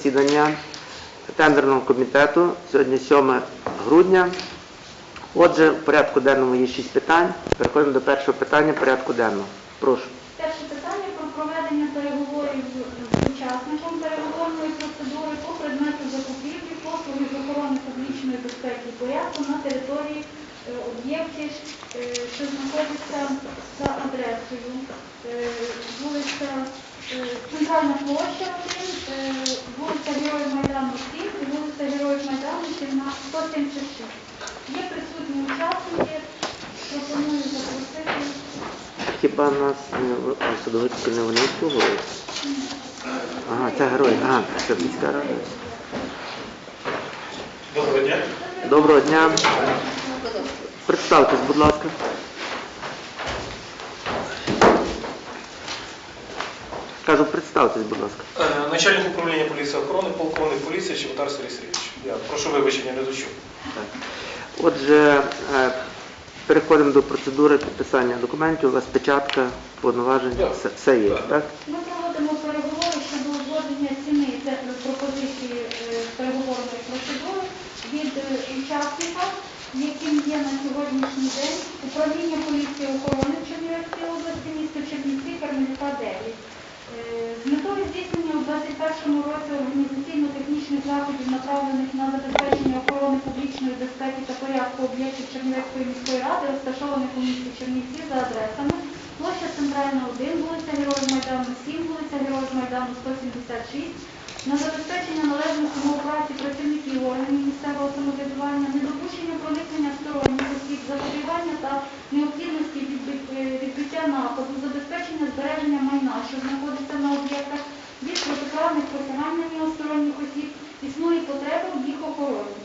засідання тендерного комітету. Сьогодні 7 грудня. Отже, в порядку денному є 6 питань. Переходимо до першого питання порядку денного. Прошу. Перше питання про проведення переговорів з учасником переговорної процедури по предмету закупівлі послуги з охорони публічної безпеки і порядку на території е, об'єктів, е, що знаходяться за адресою е, вулиця Центральна площа 1, вулиця Героїв Майдану 7 і вулиця Героїв Майдану 17, 176. Є присутні учасники, пропоную запросити. Хіба нас не в- не вони обслуговують? Ага, це герой. Ага, це міська рада. Доброго дня. Доброго дня. Представтесь, будь ласка. Кажу, представтесь, будь ласка. Е, Начальник управління поліції охорони, полковник поліції Чеботар Сергій Сергійович. Я прошу вибачення, не дочув. Так. Отже, е, переходимо до процедури підписання документів. У вас печатка, повноваження, Так. все, все є, Так. так? Ми проводимо переговори щодо узгодження ціни це пропозиції е, переговорної процедури від учасника, яким є на сьогоднішній день управління поліції охорони в Чернівецькій області, місто Чернівці, Кармелюка 9. Е, З метою здійснення у 2021 році організаційно-технічних заходів, направлених на забезпечення охорони публічної безпеки та порядку об'єктів Чернівецької міської ради, розташованих у місті Чернівці за адресами Площа Центральна 1, вулиця Героїв Майдану 7, вулиця Героїв Майдану 176, на забезпечення належних умов праці працівників органів місцевого самоврядування, недопущення проникнення сторонніх забезпечення майна, що знаходиться на об'єктах, від протиправних на нього осіб, існує потреба в їх охороні.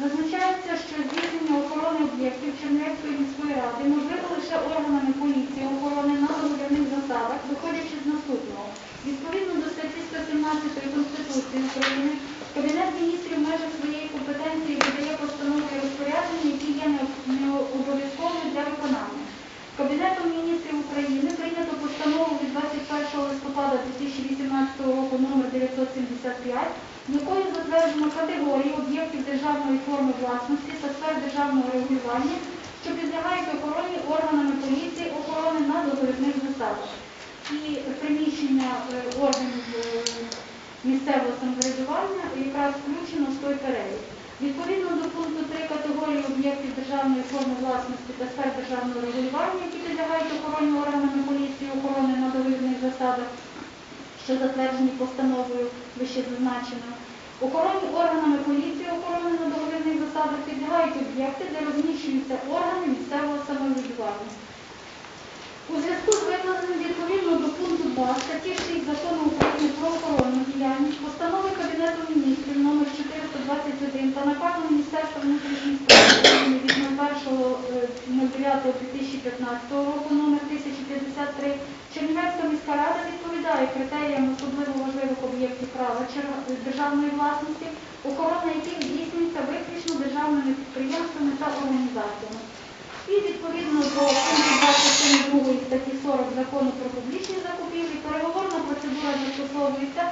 Зазначається, що здійснення охорони об'єктів Чернівецької міської ради можливо лише органами поліції охорони на договірних засадах, виходячи з наступного. Відповідно до статті 117 Конституції України, Кабінет міністрів в межах своєї компетенції видає постанови і розпорядження, які є не- не обов'язковими для виконання. Кабінетом міністрів України прийнято постанову від 21 листопада 2018 року номер 975, якою затверджено категорії об'єктів державної форми власності та сфер державного регулювання, що підлягають охороні органами поліції охорони на договірних засадах. І приміщення е, органів е, місцевого самоврядування якраз включено в той перелік. Відповідно до пункту 3 категорії об'єктів державної форми власності та сфер державного регулювання, які підлягають охороні органами поліції охорони на договірних засадах, що затверджені постановою вище зазначеною. Охоронні органами поліції охорони на договірних засадах підлягають об'єкти, де розміщуються органи місцевого самоврядування. У зв'язку з викладеним відповідно до пункту 2 статті 6 Закону України про охоронну діяльність, постанови Кабінету міністрів номер 421 та наказу Міністерства внутрішніх справ України від 01.09.2015 року номер 1053 Чернівецька міська рада відповідає критеріям особливо державної власності, охорона яких здійснюється виключно державними підприємствами та організаціями. І відповідно до пункту 27 статті 40 закону про публічні закупівлі, переговорна процедура застосовується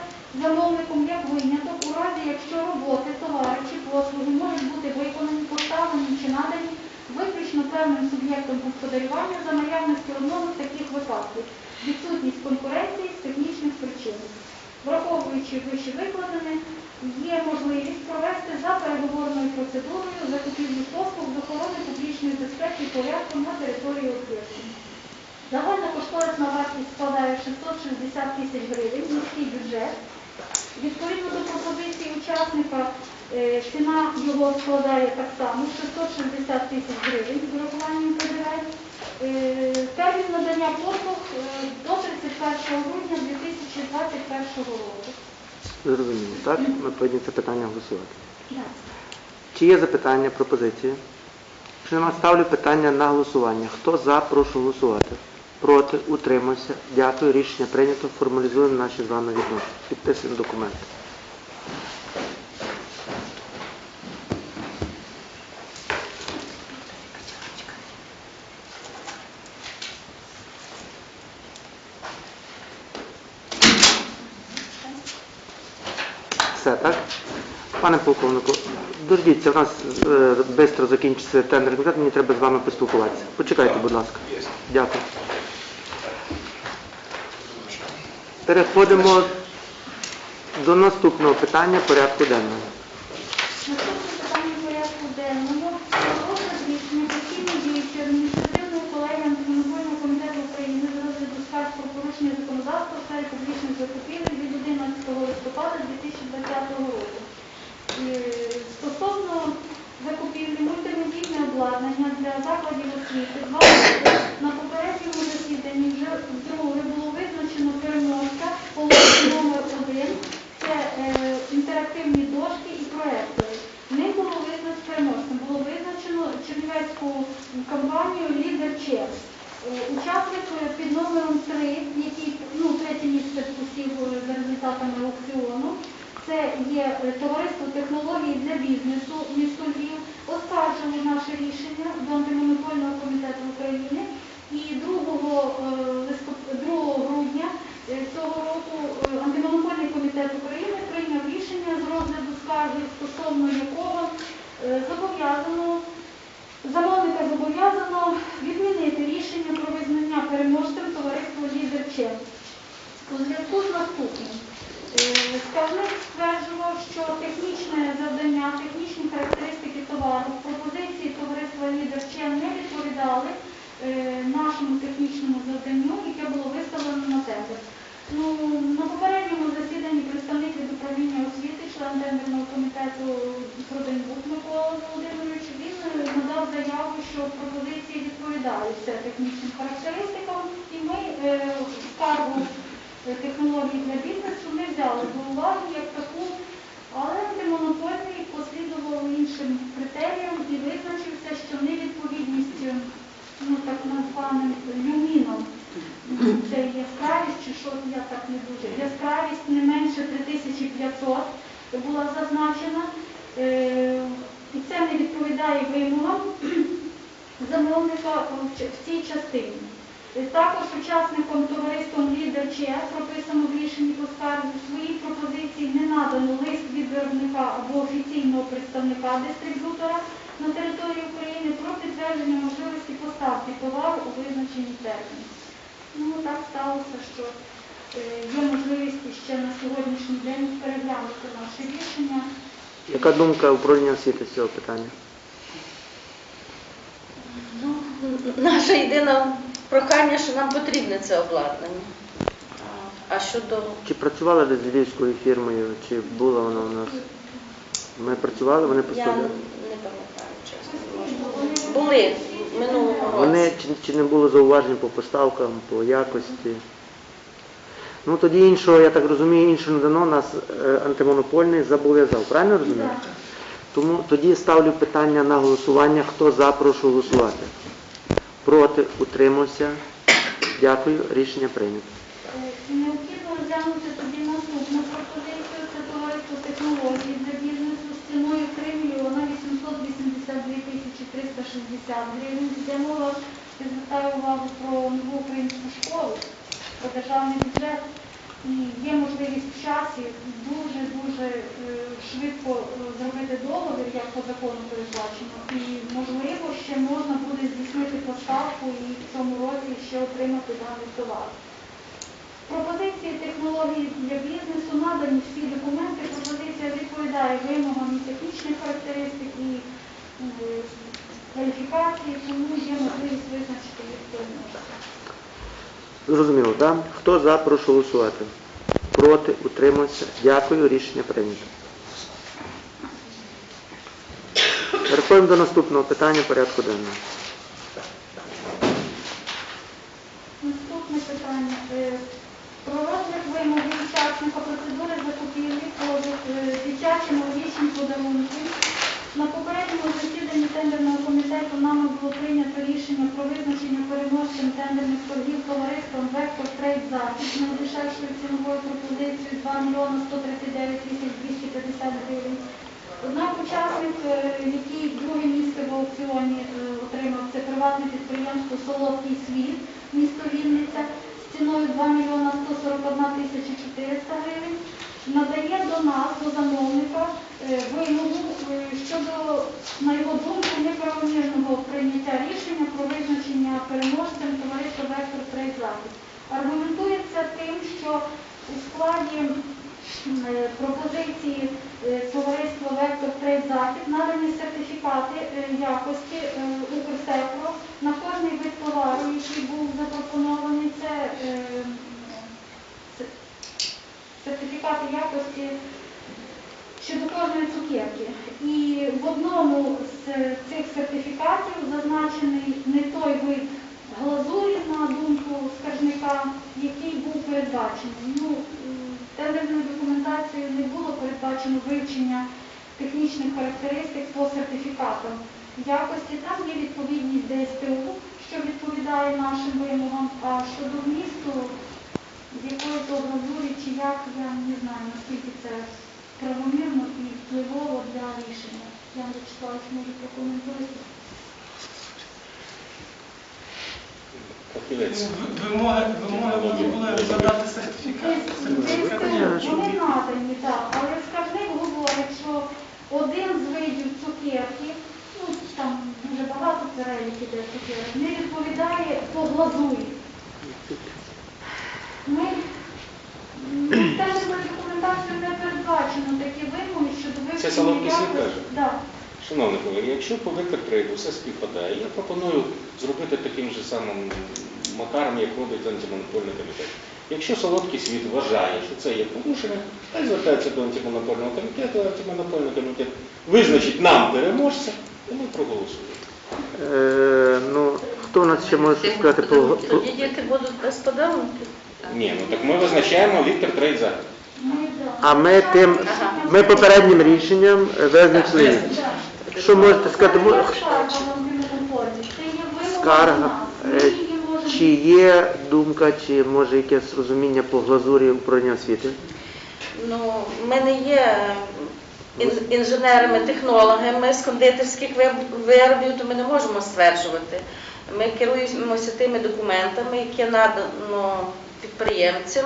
замовником як виняток у разі, якщо роботи, товари чи послуги можуть бути виконані, поставлені чи надані виключно певним суб'єктом господарювання за наявності одного з таких випадків відсутність конкуренції з технічних причин. Враховуючи вище викладене, є можливість провести за переговорною процедурою закупівлю послуг з охорони публічної безпеки порядку на території об'єкту. Загальна кошторисна вартість складає 660 тисяч гривень, міський бюджет. Відповідно до пропозиції учасника, е, ціна його складає так само 660 тисяч гривень з урахуванням ПДВ. Е, Термін надання послуг е, до 31 грудня 2021 року. Зрозуміло, так? Ми повинні це питання голосувати. Да. Чи є запитання, пропозиції? Якщо нема, ставлю питання на голосування. Хто за, прошу голосувати. Проти, утримався. Дякую. Рішення прийнято. Формалізуємо наші з вами відношення. Підписуємо документи. Все. Все, так? Пане полковнику, дождіться, у нас швидко закінчиться тендерний комітет, мені треба з вами поспілкуватися. Почекайте, будь ласка. Дякую. Переходимо до наступного питання порядку денного. Наступне питання порядку денному про розгляд рішення постійно діючої адміністративної колегії антимонопольного комітету України з розгляду скарг про порушення законодавства в сфері публічних закупівель від 11 листопада 2020 року. І Стосовно закупівлі мультимедійне обладнання для закладів на попередньому засіданні вже вдруге було визначено переможця полоси номер 1 це е, інтерактивні дошки і проектори. Ним було визначено переможцем, було визначено чернівецьку компанію Лідер Чес. Учасник під номером 3, який ну, третє місце посів за результатами аукціону, це є е, товариство технологій для бізнесу місто Львів, оскаржили наше рішення до антимонопольного комітету України і 2, е, листоп- 2 грудня е, цього року е, антимонопольний комітет України прийняв рішення з розгляду скарги, стосовно якого е, зобов'язано замовника зобов'язано відмінити рішення про визнання переможцем товариства Лідерче У зв'язку з наступним. Е, Скаржник стверджував, що технічне завдання, технічні характеристики товару, пропозиції товариства Лідер Чек не відповідали е, нашому технічному завданню, яке було виставлено на тендер. Ну, на попередньому засіданні представник управління освіти, член тендерного комітету Проденбук Микола Володимирович, він е, надав заяву, що пропозиції відповідають все технічним характеристикам, і ми е, скаргу е, технологій для бізнесу ми взяли до уваги як таку, але антимонопольний послідував іншим критеріям і визначився, що невідповідність е, ну, так названим люміном це яскравість чи що я так не дуже. Яскравість не менше 3500 була зазначена. Е, І це не відповідає вимогам замовника в цій частині. Також учасником товариством Лідер ЧС прописано в рішенні по скарзі в своїй пропозиції не надано лист від виробника або офіційного представника дистриб'ютора на території України про підтвердження можливості поставки товару у визначені терміни. Ну, так сталося, що е, є можливість ще на сьогоднішній день переглянути наше рішення. Яка думка управління освіти з цього питання? Ну, наше єдине прохання, що нам потрібне це обладнання. А щодо Чи працювали ви з львівською фірмою, чи була вона у нас? Ми працювали, вони я не поставляли? пам'ятаю, чесно. Були минулого Вони року. чи, чи не було зауважень по поставкам, по якості? Ну тоді іншого, я так розумію, іншого не дано, нас е, антимонопольний зобов'язав, правильно розумію? Тому тоді ставлю питання на голосування. Хто за, прошу голосувати. Проти, утримався. Дякую, рішення прийнято. Необхідно розглянути тоді наступну пропозицію. Це товариство для бізнесу з ціною 3 мільйона 882 тисячі 360 гривень. Йде мова, я звертаю увагу про нову українську школу, про державний бюджет. І є можливість в часі дуже-дуже е, швидко е, зробити договір, як по закону передбачено. І можливо ще можна буде здійснити поставку і в цьому році ще отримати даний товар. Пропозиції технології для бізнесу надані всі документи. Пропозиція відповідає вимогам і технічних характеристик, і кваліфікації, тому є можливість визначити переможця. Зрозуміло, так? Хто за, прошу голосувати. Проти, утримуються. Дякую, рішення прийнято. Переходимо до наступного питання порядку денного. Наступне питання. Е, Про розгляд вимоги учасника процедури закупівлі по е, дитячим логічним подарунків. На попередньому засіданні тендерного комітету нами було прийнято рішення про визначення переможцем тендерних торгів товариством Вектор Трейд Захід найдешевшою ціновою пропозицією 2 мільйони 139 тисяч 250 гривень. Однак учасник, е, який друге місце в аукціоні е, отримав, це приватне підприємство Солодкий світ, місто Вінниця, з ціною 2 мільйона 141 тисяча 400 гривень. Надає до нас, до замовника, е, вимогу е, щодо, на його думку, неправомірного прийняття рішення про визначення переможцем товариства Вектор Трейд Захід. Аргументується тим, що у складі е, пропозиції товариства Вектор Трейдзахід» надані сертифікати якості Укрсекро на кожний вид товару, який був запропонований. Це сертифікати якості щодо кожної цукерки. І в одному з цих сертифікатів зазначений не той вид глазурі, на думку скаржника, який був передбачений. Ну, тендерною документацією не було передбачено вивчення технічних характеристик по сертифікатам якості. Там є відповідність ДСТУ, що відповідає нашим вимогам, а щодо вмісту з якої то глазурі чи як, я не знаю, наскільки це правомірно і впливово для рішення. Я не читала, може прокоментуєте. Фахівець. Вимоги, вимоги вони були розглядати сертифікат. Вони надані, так, але скаржник говорить, що один з видів цукерки, ну там дуже багато перелік іде цукерок, не відповідає по глазурі. Ми теж на документацію не передбачено такі вимоги щодо вивчення солодкий світ якості. каже? Да. Шановні колеги, якщо по вектортрейду все співпадає, я пропоную зробити таким же самим макаром, як робить антимонопольний комітет. Якщо солодкий світ вважає, що це є порушення, хай звертається до антимонопольного комітету, антимонопольний комітет визначить нам переможця, і ми проголосуємо. Е, ну, хто у нас ще може сказати по... по- діти будуть без подарунків. Ні, ну так ми визначаємо Віктор Трейд. А ми тим, ми попереднім рішенням е, визначили. Да. Що можете сказати? Скарга Е, Чи є думка, чи може якесь розуміння по глазурі управління освіти? Ну, ми не є ін- інженерами, технологами з кондитерських виб- виробів, то ми не можемо стверджувати. Ми керуємося тими документами, які надано підприємцям,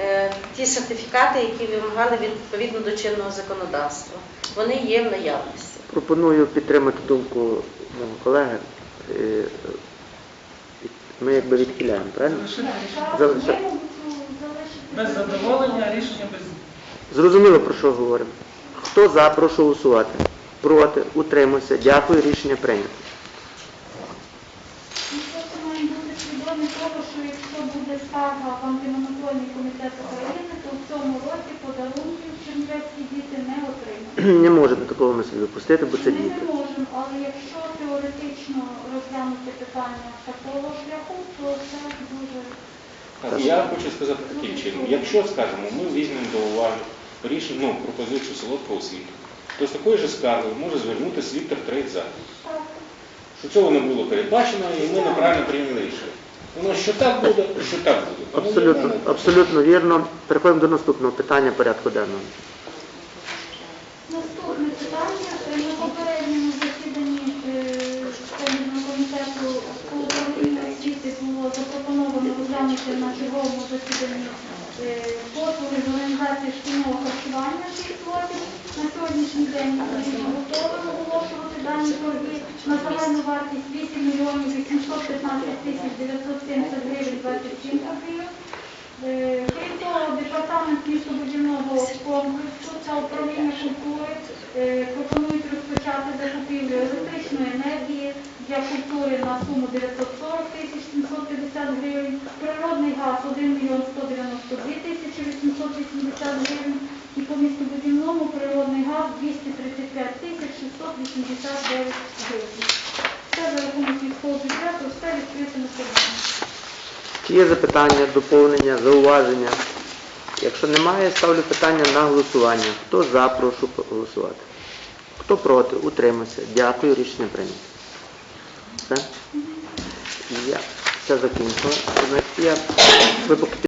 е, ті сертифікати, які вимагали відповідно до чинного законодавства. Вони є в наявності. Пропоную підтримати думку мого колеги. Е, Ми якби відхиляємо, правильно? Залишити Так, Залиша- вимогу цю залишити. без задоволення, рішення без Зрозуміло, про що говоримо. Хто за, прошу голосувати. Проти, утримуйся. Дякую, рішення прийнято. Ми просто маємо бути свідомі того, що якщо буде скарга в антимонопольний комітет України, то в цьому році подарунків чернівецькі діти не отримають. Не можемо такого ми собі допустити, бо це Ми діти. не можемо, але якщо теоретично розглянути питання такого шляху, то це дуже Так, Я хочу сказати таким чином, якщо, скажімо, ми візьмемо до уваги рішення, ну, пропозицію солодкого світу, то з такою ж скаргою може звернутися Віктор Трейд захід. так. що цього не було передбачено, і ми неправильно прийняли рішення. Воно що так буде, що так буде. Абсолютно, абсолютно вірно. Переходимо до наступного питання порядку денного. Наступне питання. Е, На попередньому засіданні Комітету комітету по управлінню освіти було запропоновано розглянути на черговому засіданні е, послуги з організації шкільного харчування лотів. На сьогоднішній день ми готові оголошувати дані торги на загальну вартість 8 мільйонів 815 тисяч 970 гривень 27 копійок. Е, Крім того, департамент містобудівного комплексу та управління культури е, пропонують розпочати закупівлю електричної енергії для культури на суму 940 тисяч 750 гривень, природний газ 1 мільйон 192 тисячі 880 гривень 235 тисяч 689 гривень. Це за рахунок міського бюджету, все відкрито на сьогодні. Чи є запитання, доповнення, зауваження? Якщо немає, ставлю питання на голосування. Хто за, прошу голосувати. Хто проти, утримався. Дякую, рішення прийнято. Все? Я все закінчила.